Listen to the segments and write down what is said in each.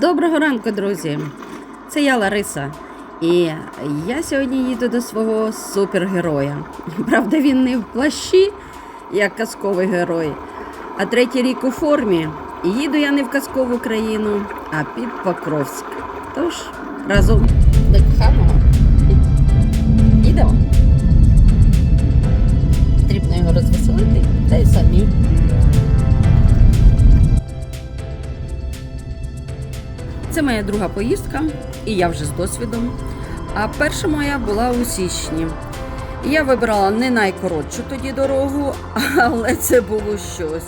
Доброго ранку, друзі! Це я Лариса. І я сьогодні їду до свого супергероя. Правда, він не в плащі, як казковий герой, а третій рік у формі. Їду я не в казкову країну, а під Покровськ. Тож, разом до коханого. Моя друга поїздка, і я вже з досвідом. А перша моя була у січні. Я вибрала не найкоротшу тоді дорогу, але це було щось.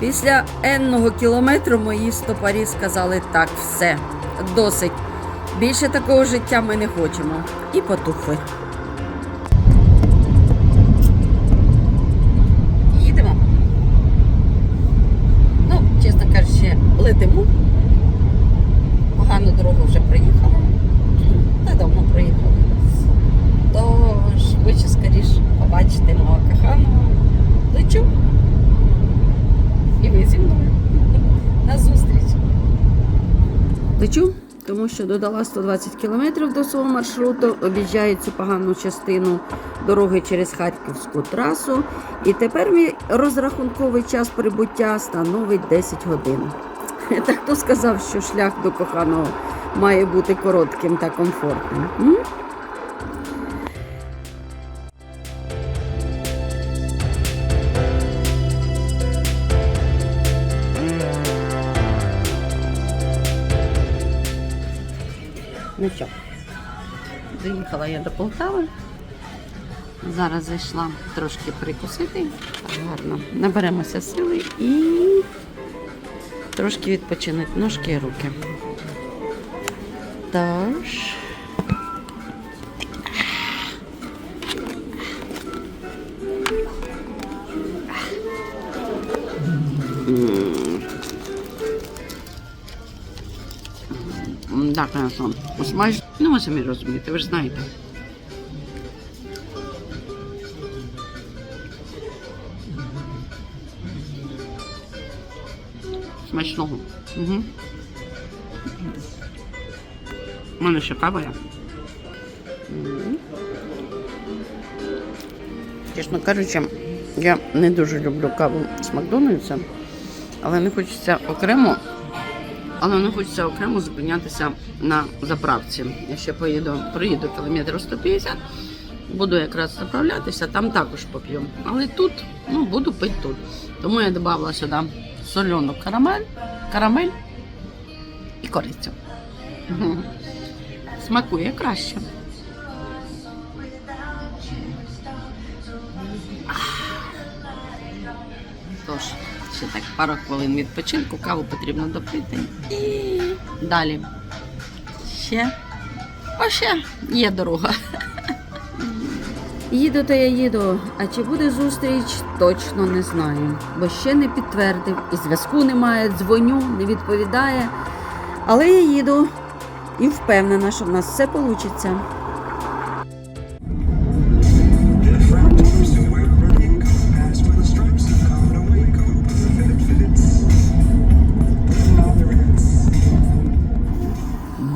Після енного кілометру мої стопарі сказали так, все, досить. Більше такого життя ми не хочемо. І потухли. Їдемо. Ну, чесно кажучи, летимо. Погану дорогу вже приїхали. Та давно приїхали. Тож хочу скоріше побачити мого коханого. Лечу. І ви зі мною. На зустріч. Лечу, тому що додала 120 кілометрів до свого маршруту, об'їжджаю цю погану частину дороги через Харківську трасу. І тепер мій розрахунковий час прибуття становить 10 годин. Та хто сказав, що шлях до коханого має бути коротким та комфортним? М? Ну що, доїхала я до Полтави. Зараз зайшла трошки прикусити. Гарно. Наберемося сили і трошки відпочинуть ножки і руки. Тож. Так, конечно. Смачно. Ну, ви самі розумієте, ви ж знаєте. Смачного. Угу. У мене ще кава є. Чесно кажучи, я не дуже люблю каву з Макдональдса, але не хочеться окремо, але не хочеться окремо зупинятися на заправці. Я ще поїду, приїду кілометр 150, буду якраз заправлятися, там також поп'ю. Але тут ну, буду пити тут. Тому я додала сюди солену карамель, карамель і корицю. Смакує краще. Тож, ще так пару хвилин відпочинку, каву потрібно допити. І далі. Ще. О, ще є дорога. Їду, то я їду. А чи буде зустріч, точно не знаю. Бо ще не підтвердив, і зв'язку немає, дзвоню, не відповідає. Але я їду і впевнена, що в нас все вийде.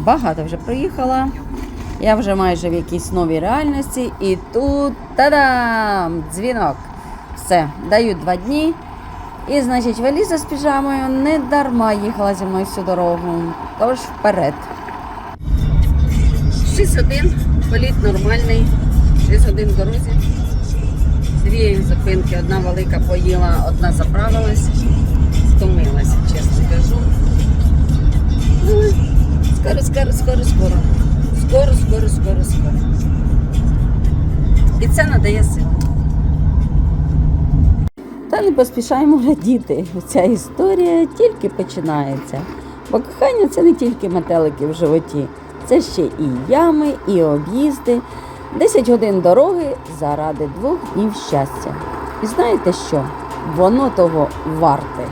Багато вже приїхала. Я вже майже в якійсь новій реальності. І тут та-дам! Дзвінок. Все, дають два дні. І, значить, валіза з піжамою не дарма їхала зі мною всю дорогу. Тож вперед. 6 годин, політ нормальний, 6 годин в дорозі. Дві зупинки, одна велика поїла, одна заправилась. І сил. Та не поспішаємо радіти. Ця історія тільки починається. Бо кохання це не тільки метелики в животі, це ще і ями, і об'їзди. 10 годин дороги заради двох днів щастя. І знаєте що? Воно того варте.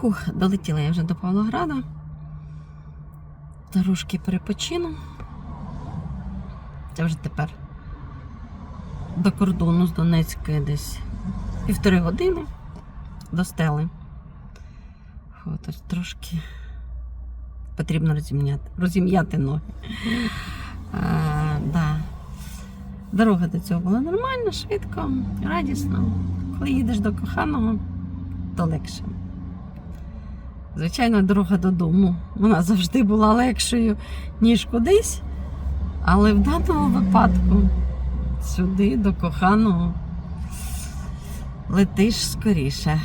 Фух, долетіла я вже до Павлограда. Трошки перепочину. Це вже тепер до кордону з Донецької десь півтори години до стели. От, трошки потрібно розім'яти, розім'яти ноги. А, да. Дорога до цього була нормальна, швидко, радісно. Коли їдеш до коханого, то легше. Звичайно, дорога додому. Вона завжди була легшою, ніж кудись. Але в даному випадку сюди, до коханого, летиш скоріше.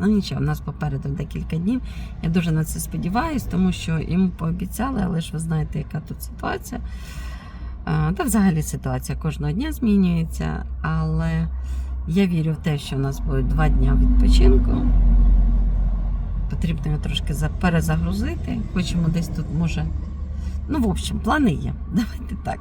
Ну нічого, в нас попереду декілька днів. Я дуже на це сподіваюся, тому що йому пообіцяли, але ж ви знаєте, яка тут ситуація. Та взагалі ситуація кожного дня змінюється, але я вірю в те, що у нас будуть два дні відпочинку. Потрібно його трошки перезагрузити. Хочемо десь тут, може. Ну, в общем, плани є. Давайте так.